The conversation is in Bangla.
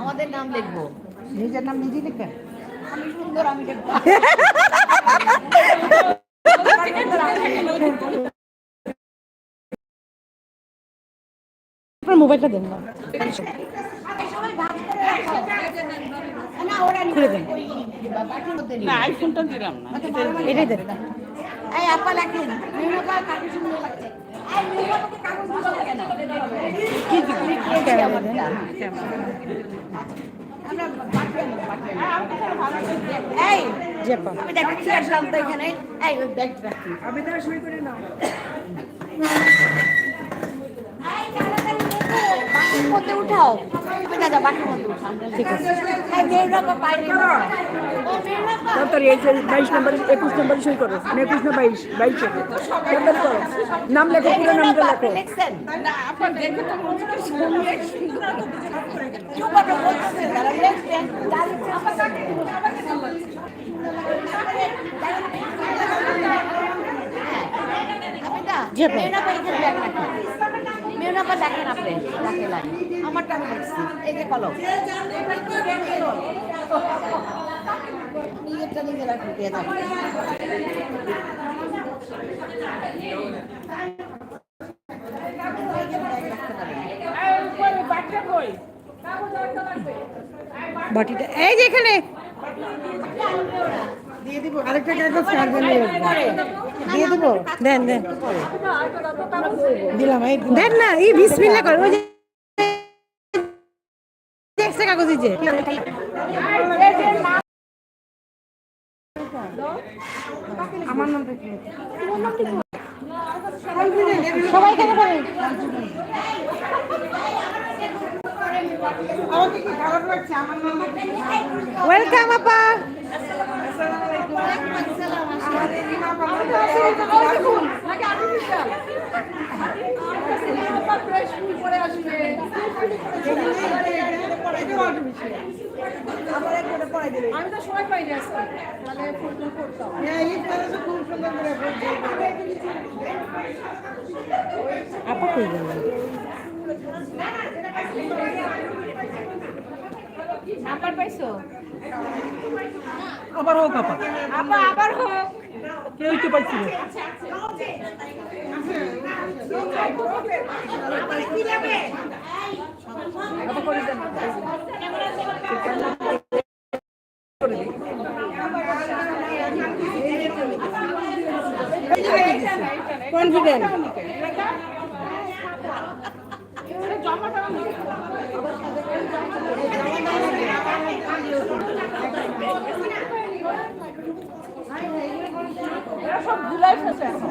আমাদের নাম লিখব নিজের নাম নিজেই লিখবেন আমি সুন্দর আমি লিখব আপনার মোবাইলটা দেন না। সবাই ভাগ করে রাখো। না ওরা খুলে দেন। ওই বাটির মধ্যে নিও। না আইফোনটা দিলাম না। বড় এটাই দেন। এই আপা লেখেন। নির্মাতা কাকে সুন্দর লাগছে এই নির্মাতাকে কাগজ দিল কেন? আমি তারা সই করে নাও এই তাড়াতাড়ি লেখো, বাকির মধ্যে উঠাও তুমি দাদা বাকির মধ্যে উঠাও ঠিক আছে এই মেয়েরা তো পাইনি ও মেয়েরা তো তাড়াতাড়ি এই বাইশ নম্বর একুশ নম্বর সই করো মানে একুশ না বাইশ বাইশ তাড়াতাড়ি করো নাম লেখো পুরো নামটা লেখো লিখছেন না। মেয়েরা দেখেন আপনি দেখে লাই আমারটা আমি লিখছি এই যে কলম। নিজেরটা বাটিটা এই যে এখানে। দিব আরেকটা কাগজ কাটবেন দিয়ে দিব? দেন দেন। দিলাম এই দেন না এই বিসমিল্লাহ কর ওই যে এক্সট্রা কাগজ এই আমার নাম সবাই কেন করে ওয়েলকাম আপা। আমি তো সময় পাই না আজকে। তাহলে ফুল টুল করতাম আপা কই গেল নাম্বার পাইছো আবার হোক আপা আপা আবার হোক কেউ তো পাইছিল কনফিডেন্ট সব ফেসে এখন